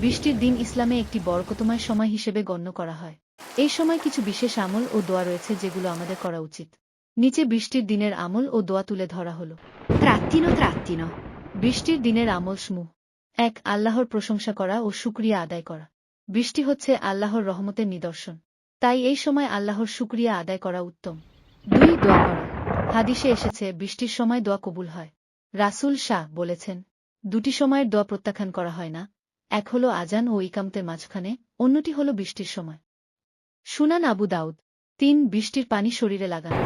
বৃষ্টির দিন ইসলামে একটি বরকতময় সময় হিসেবে গণ্য করা হয়। এই সময় কিছু বিশেষ আমল ও দোয়া রয়েছে যেগুলো আমাদের করা উচিত। নিচে বৃষ্টির দিনের আমল ও দোয়া তুলে ধরা হল। Trattino trattino. বৃষ্টির দিনের আমল সমূহ। এক, আল্লাহর প্রশংসা করা ও শুক্রিয়া আদায় করা। বৃষ্টি হচ্ছে আল্লাহর রহমতের নিদর্শন। তাই এই সময় আল্লাহর শুক্রিয়া আদায় করা উত্তম। দুই, দোয়া করা। হাদিসে এসেছে, বৃষ্টির সময় দোয়া কবুল হয়। রাসূল শাহ বলেছেন, দুটি সময়ের দোয়া প্রত্যাখ্যান করা হয় না এক হল আজান ও ইকামতের মাঝখানে অন্যটি হল বৃষ্টির সময়। সুনান আবু দাউদ তিন বৃষ্টির পানি শরীরে লাগানো।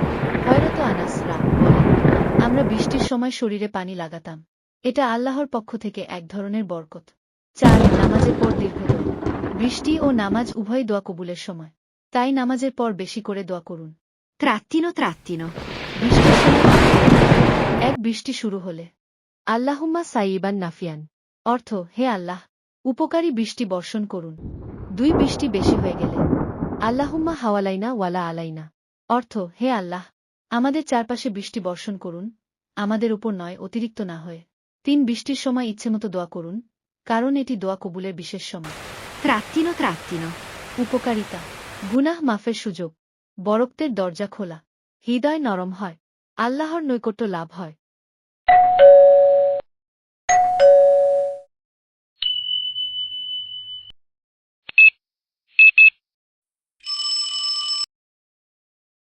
হয়রত আনাস রা বলেন আমরা বৃষ্টির সময় শরীরে পানি লাগাতাম। এটা আল্লাহর পক্ষ থেকে এক ধরনের বরকত। চার নামাজের পর দীর্ঘ বৃষ্টি ও নামাজ উভয় দোয়া কবুলের সময়। তাই নামাজের পর বেশি করে দোয়া করুন। Trattino trattino. বৃষ্টির সময় এক বৃষ্টি শুরু হলে আল্লাহুম্মা সাইবান নাফিয়ান। অর্থ হে আল্লাহ উপকারী বৃষ্টি বর্ষণ করুন। দুই বৃষ্টি বেশি হয়ে গেলে। আল্লাহুম্মা হাওয়ালাইনা ওয়ালা আলাইনা। অর্থ হে আল্লাহ আমাদের চারপাশে বৃষ্টি বর্ষণ করুন আমাদের উপর নয় অতিরিক্ত না হয়ে। তিন বৃষ্টির সময় ইচ্ছেমতো দোয়া করুন কারণ এটি দোয়া কবুলের বিশেষ সময়। Trattino trattino. উপকারিতা গুনাহ মাফের সুযোগ বরক্তের দরজা খোলা। হৃদয় নরম হয় আল্লাহর নৈকট্য লাভ হয়।